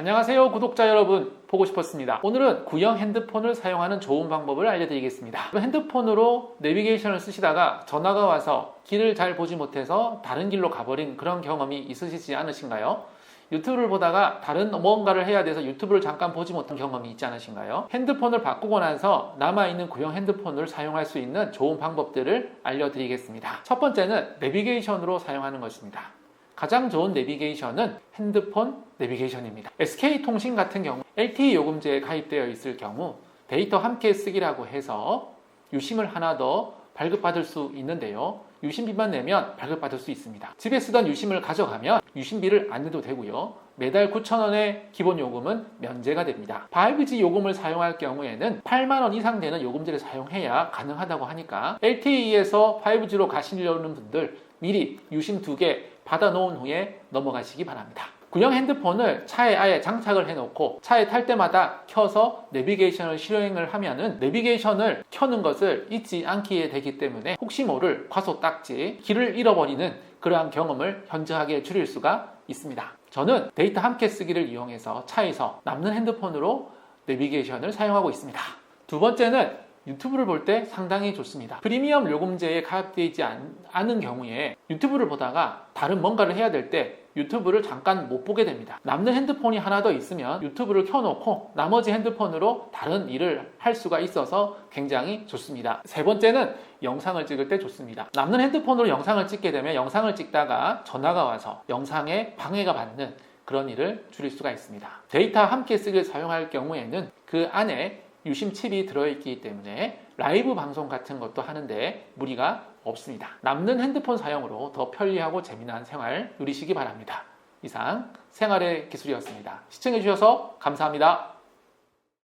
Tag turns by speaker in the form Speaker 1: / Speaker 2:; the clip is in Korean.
Speaker 1: 안녕하세요 구독자 여러분 보고 싶었습니다 오늘은 구형 핸드폰을 사용하는 좋은 방법을 알려드리겠습니다 핸드폰으로 내비게이션을 쓰시다가 전화가 와서 길을 잘 보지 못해서 다른 길로 가버린 그런 경험이 있으시지 않으신가요? 유튜브를 보다가 다른 뭔가를 해야 돼서 유튜브를 잠깐 보지 못한 경험이 있지 않으신가요? 핸드폰을 바꾸고 나서 남아있는 구형 핸드폰을 사용할 수 있는 좋은 방법들을 알려드리겠습니다. 첫 번째는 내비게이션으로 사용하는 것입니다. 가장 좋은 내비게이션은 핸드폰 내비게이션입니다. SK통신 같은 경우 LTE 요금제에 가입되어 있을 경우 데이터 함께 쓰기라고 해서 유심을 하나 더 발급받을 수 있는데요. 유심비만 내면 발급받을 수 있습니다. 집에 쓰던 유심을 가져가면 유심비를 안 내도 되고요. 매달 9,000원의 기본 요금은 면제가 됩니다. 5G 요금을 사용할 경우에는 8만원 이상 되는 요금제를 사용해야 가능하다고 하니까 LTE에서 5G로 가시려는 분들 미리 유심 두개 받아 놓은 후에 넘어가시기 바랍니다. 구형 핸드폰을 차에 아예 장착을 해놓고 차에 탈 때마다 켜서 내비게이션을 실행을 하면은 내비게이션을 켜는 것을 잊지 않게 되기 때문에 혹시 모를 과속 딱지, 길을 잃어버리는 그러한 경험을 현저하게 줄일 수가 있습니다. 저는 데이터 함께 쓰기를 이용해서 차에서 남는 핸드폰으로 내비게이션을 사용하고 있습니다. 두 번째는 유튜브를 볼 때 상당히 좋습니다. 프리미엄 요금제에 가입되지 않, 않은 경우에 유튜브를 보다가 다른 뭔가를 해야 될 때 유튜브를 잠깐 못 보게 됩니다. 남는 핸드폰이 하나 더 있으면 유튜브를 켜놓고 나머지 핸드폰으로 다른 일을 할 수가 있어서 굉장히 좋습니다. 세 번째는 영상을 찍을 때 좋습니다. 남는 핸드폰으로 영상을 찍게 되면 영상을 찍다가 전화가 와서 영상에 방해가 받는 그런 일을 줄일 수가 있습니다. 데이터 함께 쓰기를 사용할 경우에는 그 안에 유심 칩이 들어있기 때문에 라이브 방송 같은 것도 하는데 무리가 없습니다. 남는 핸드폰 사용으로 더 편리하고 재미난 생활 누리시기 바랍니다. 이상 생활의 기술이었습니다. 시청해주셔서 감사합니다.